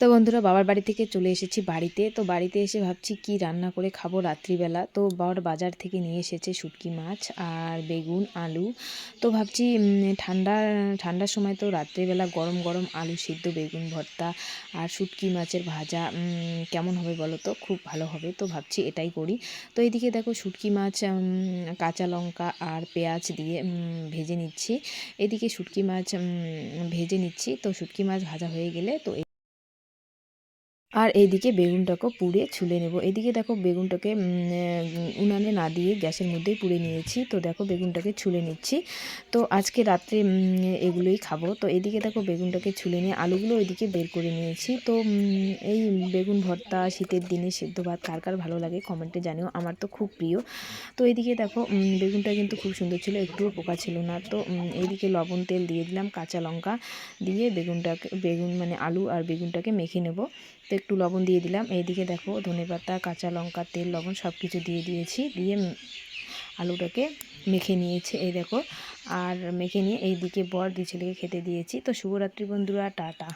তো বন্ধুরা, বাবার বাড়ি থেকে চলে এসেছি বাড়িতে। তো বাড়িতে এসে ভাবছি কি রান্না করে খাব রাত্রিবেলা। তো বাবার বাজার থেকে নিয়ে এসেছে শুটকি মাছ আর বেগুন, আলু। তো ভাবছি ঠান্ডা, ঠান্ডার সময় তো রাত্রিবেলা গরম গরম আলু সিদ্ধ, বেগুন ভর্তা আর শুটকি মাছের ভাজা কেমন হবে বলো তো? খুব ভালো হবে। তো ভাবছি এটাই করি। তো এইদিকে দেখো শুটকি মাছ কাঁচা লঙ্কা আর পেঁয়াজ দিয়ে ভেজে নিচ্ছি। এদিকে শুটকি মাছ ভেজে নিচ্ছি। তো শুটকি মাছ ভাজা হয়ে গেলে তো আর এইদিকে বেগুনটাকেও পুড়ে ছুলে নেব। এদিকে দেখো বেগুনটাকে উনানে না দিয়ে গ্যাসের মধ্যেই পুড়ে নিয়েছি। তো দেখো বেগুনটাকে ছুলে নিচ্ছি। তো আজকে রাত্রে এগুলোই খাব। তো এদিকে দেখো বেগুনটাকে ছুলে নিয়ে আলুগুলো ওইদিকে বের করে নিয়েছি। তো এই বেগুন ভর্তা শীতের দিনে সেদ্ধ ভাত কার কার ভালো লাগে কমেন্টে জানিও। আমার তো খুব প্রিয়। তো এইদিকে দেখো বেগুনটা কিন্তু খুব সুন্দর ছিল, একটুও পোকা ছিল না। তো এইদিকে লবণ তেল দিয়ে দিলাম, কাঁচা লঙ্কা দিয়ে বেগুনটাকে, বেগুন মানে আলু আর বেগুনটাকে মেখে নেব। তো একটু লবণ দিয়ে দিলাম। এইদিকে দেখো ধনেপাতা কাঁচা লঙ্কা, তেল, লবণ সব কিছু দিয়ে দিয়েছি। দিয়ে আলুটাকে মেখে নিয়েছে, এই দেখো। আর মেখে নিয়ে এইদিকে বর দিয়ে ছেলেকে খেতে দিয়েছি। তো শুভরাত্রি বন্ধুরা, টাটা।